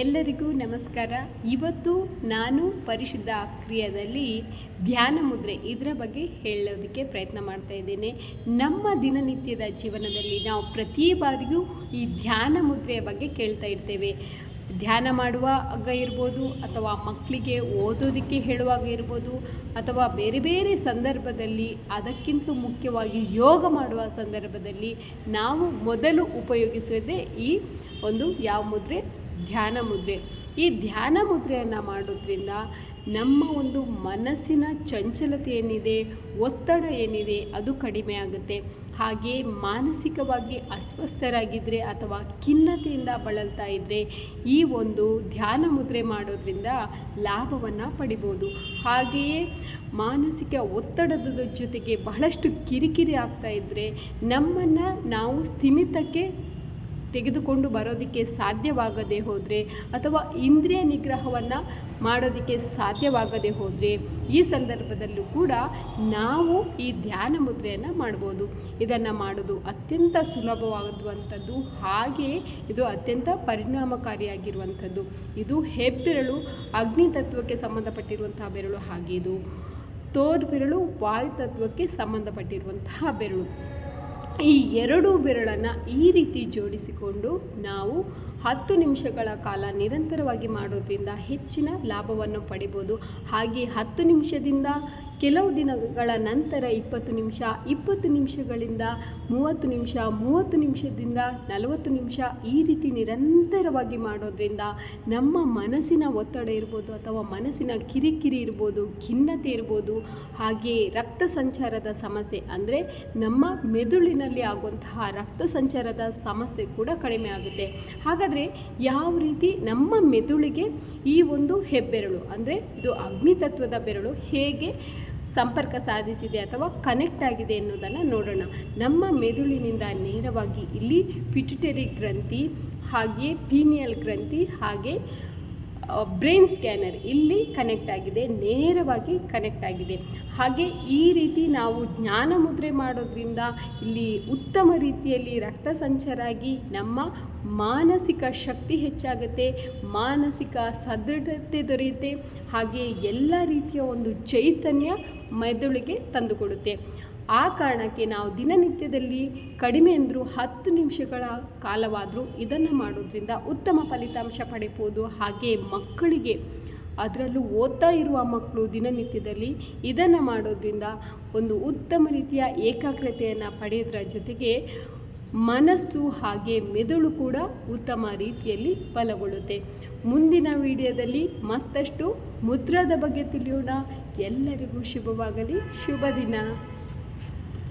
ಎಲ್ಲರಿಗೂ ನಮಸ್ಕಾರ. ಇವತ್ತು ನಾನು ಪರಿಶುದ್ಧ ಕ್ರಿಯೆಯಲ್ಲಿ ಧ್ಯಾನ ಮುದ್ರೆ ಇದರ ಬಗ್ಗೆ ಹೇಳೋದಕ್ಕೆ ಪ್ರಯತ್ನ ಮಾಡ್ತಾ ಇದ್ದೇನೆ. ನಮ್ಮ ದಿನನಿತ್ಯದ ಜೀವನದಲ್ಲಿ ನಾವು ಪ್ರತಿ ಬಾರಿಯೂ ಈ ಧ್ಯಾನ ಮುದ್ರೆಯ ಬಗ್ಗೆ ಕೇಳ್ತಾ ಇರ್ತೇವೆ. ಧ್ಯಾನ ಮಾಡುವಾಗ ಇರ್ಬೋದು, ಅಥವಾ ಮಕ್ಕಳಿಗೆ ಓದೋದಕ್ಕೆ ಹೇಳುವಾಗ ಇರ್ಬೋದು, ಅಥವಾ ಬೇರೆ ಬೇರೆ ಸಂದರ್ಭದಲ್ಲಿ ಅದಕ್ಕಿಂತ ಮುಖ್ಯವಾಗಿ ಯೋಗ ಮಾಡುವ ಸಂದರ್ಭದಲ್ಲಿ ನಾವು ಮೊದಲು ಉಪಯೋಗಿಸೋದೇ ಈ ಒಂದು ಯಾವ ಮುದ್ರೆ? ಧ್ಯಾನ ಮುದ್ರೆ. ಈ ಧ್ಯಾನ ಮುದ್ರೆಯನ್ನು ಮಾಡೋದ್ರಿಂದ ನಮ್ಮ ಒಂದು ಮನಸ್ಸಿನ ಚಂಚಲತೆ ಏನಿದೆ, ಒತ್ತಡ ಏನಿದೆ, ಅದು ಕಡಿಮೆ ಆಗುತ್ತೆ. ಹಾಗೆ ಮಾನಸಿಕವಾಗಿ ಅಸ್ವಸ್ಥರಾಗಿದ್ದರೆ ಅಥವಾ ಖಿನ್ನತೆಯಿಂದ ಬಳಲ್ತಾ ಇದ್ದರೆ ಈ ಒಂದು ಧ್ಯಾನ ಮುದ್ರೆ ಮಾಡೋದ್ರಿಂದ ಲಾಭವನ್ನು ಪಡಿಬೋದು. ಹಾಗೆಯೇ ಮಾನಸಿಕ ಒತ್ತಡದ ಜೊತೆಗೆ ಬಹಳಷ್ಟು ಕಿರಿಕಿರಿ ಆಗ್ತಾ ಇದ್ದರೆ ನಮ್ಮನ್ನು ನಾವು ಸ್ಥಿಮಿತಕ್ಕೆ ತೆಗೆದುಕೊಂಡು ಬರೋದಕ್ಕೆ ಸಾಧ್ಯವಾಗದೆ ಹೋದರೆ ಅಥವಾ ಇಂದ್ರಿಯ ನಿಗ್ರಹವನ್ನು ಮಾಡೋದಕ್ಕೆ ಸಾಧ್ಯವಾಗದೆ ಹೋದರೆ ಈ ಸಂದರ್ಭದಲ್ಲೂ ಕೂಡ ನಾವು ಈ ಧ್ಯಾನ ಮುದ್ರೆಯನ್ನು ಮಾಡ್ಬೋದು. ಇದನ್ನು ಮಾಡೋದು ಅತ್ಯಂತ ಸುಲಭವಾಗುವಂಥದ್ದು ಹಾಗೆ ಇದು ಅತ್ಯಂತ ಪರಿಣಾಮಕಾರಿಯಾಗಿರುವಂಥದ್ದು ಇದು ಹೆಬ್ಬೆರಳು ಅಗ್ನಿ ತತ್ವಕ್ಕೆ ಸಂಬಂಧಪಟ್ಟಿರುವಂತಹ ಬೆರಳು ಹಾಗೆ ಇದು ತೋರ್ ಬೆರಳು ವಾಯು ತತ್ವಕ್ಕೆ ಸಂಬಂಧಪಟ್ಟಿರುವಂತಹ ಬೆರಳು. ಈ ಎರಡು ಬೆರಳನ್ನು ಈ ರೀತಿ ಜೋಡಿಸಿಕೊಂಡು ನಾವು ಹತ್ತು ನಿಮಿಷಗಳ ಕಾಲ ನಿರಂತರವಾಗಿ ಮಾಡೋದ್ರಿಂದ ಹೆಚ್ಚಿನ ಲಾಭವನ್ನು ಪಡಿಬೋದು. ಹಾಗೆ ಹತ್ತು ನಿಮಿಷದಿಂದ ಕೆಲವು ದಿನಗಳ ನಂತರ ಇಪ್ಪತ್ತು ನಿಮಿಷ, ಇಪ್ಪತ್ತು ನಿಮಿಷಗಳಿಂದ ಮೂವತ್ತು ನಿಮಿಷ, ಮೂವತ್ತು ನಿಮಿಷದಿಂದ ನಲವತ್ತು ನಿಮಿಷ ಈ ರೀತಿ ನಿರಂತರವಾಗಿ ಮಾಡೋದ್ರಿಂದ ನಮ್ಮ ಮನಸ್ಸಿನ ಒತ್ತಡ ಇರ್ಬೋದು ಅಥವಾ ಮನಸ್ಸಿನ ಕಿರಿಕಿರಿ ಇರ್ಬೋದು, ಖಿನ್ನತೆ ಇರ್ಬೋದು, ಹಾಗೆ ರಕ್ತ ಸಂಚಾರದ ಸಮಸ್ಯೆ ಅಂದರೆ ನಮ್ಮ ಮೆದುಳಿನಲ್ಲಿ ಆಗುವಂತಹ ರಕ್ತ ಸಂಚಾರದ ಸಮಸ್ಯೆ ಕೂಡ ಕಡಿಮೆ ಆಗುತ್ತೆ. ಹಾಗಾದರೆ ಯಾವ ರೀತಿ ನಮ್ಮ ಮೆದುಳಿಗೆ ಈ ಒಂದು ಹೆಬ್ಬೆರಳು ಅಂದರೆ ಇದು ಅಗ್ನಿ ತತ್ವದ ಬೆರಳು ಹೇಗೆ ಸಂಪರ್ಕ ಸಾಧಿಸಿದೆ ಅಥವಾ ಕನೆಕ್ಟ್ ಆಗಿದೆ ಅನ್ನೋದನ್ನು ನೋಡೋಣ. ನಮ್ಮ ಮೆದುಳಿನಿಂದ ನೇರವಾಗಿ ಇಲ್ಲಿ ಪಿಟ್ಯುಟರಿ ಗ್ರಂಥಿ ಹಾಗೆ ಪೀನಿಯಲ್ ಗ್ರಂಥಿ ಹಾಗೆ ಬ್ರೈನ್ ಸ್ಕ್ಯಾನರ್ ಇಲ್ಲಿ ಕನೆಕ್ಟ್ ಆಗಿದೆ, ನೇರವಾಗಿ ಕನೆಕ್ಟ್ ಆಗಿದೆ. ಹಾಗೆ ಈ ರೀತಿ ನಾವು ಜ್ಞಾನ ಮುದ್ರೆ ಮಾಡೋದ್ರಿಂದ ಇಲ್ಲಿ ಉತ್ತಮ ರೀತಿಯಲ್ಲಿ ರಕ್ತ ಸಂಚಾರ ಆಗಿ ನಮ್ಮ ಮಾನಸಿಕ ಶಕ್ತಿ ಹೆಚ್ಚಾಗುತ್ತೆ, ಮಾನಸಿಕ ಸದೃಢತೆ ದೊರೆಯುತ್ತೆ. ಹಾಗೆ ಎಲ್ಲ ರೀತಿಯ ಒಂದು ಚೈತನ್ಯ ಮೆದುಳಿಗೆ ತಂದುಕೊಡುತ್ತೆ. ಆ ಕಾರಣಕ್ಕೆ ನಾವು ದಿನನಿತ್ಯದಲ್ಲಿ ಕಡಿಮೆ ಅಂದರೂ ಹತ್ತು ನಿಮಿಷಗಳ ಕಾಲವಾದರೂ ಇದನ್ನು ಮಾಡೋದ್ರಿಂದ ಉತ್ತಮ ಫಲಿತಾಂಶ ಪಡಿಬೋದು. ಹಾಗೆ ಮಕ್ಕಳಿಗೆ ಅದರಲ್ಲೂ ಓದ್ತಾ ಇರುವ ಮಕ್ಕಳು ದಿನನಿತ್ಯದಲ್ಲಿ ಇದನ್ನು ಮಾಡೋದ್ರಿಂದ ಒಂದು ಉತ್ತಮ ರೀತಿಯ ಏಕಾಗ್ರತೆಯನ್ನು ಪಡೆಯೋದ್ರ ಜೊತೆಗೆ ಮನಸ್ಸು ಹಾಗೆ ಮೆದುಳು ಕೂಡ ಉತ್ತಮ ರೀತಿಯಲ್ಲಿ ಬಲಗೊಳ್ಳುತ್ತೆ. ಮುಂದಿನ ವಿಡಿಯೋದಲ್ಲಿ ಮತ್ತಷ್ಟು ಮುದ್ರದ ಬಗ್ಗೆ ತಿಳಿಯೋಣ. ಎಲ್ಲರಿಗೂ ಶುಭವಾಗಲಿ. ಶುಭ ದಿನ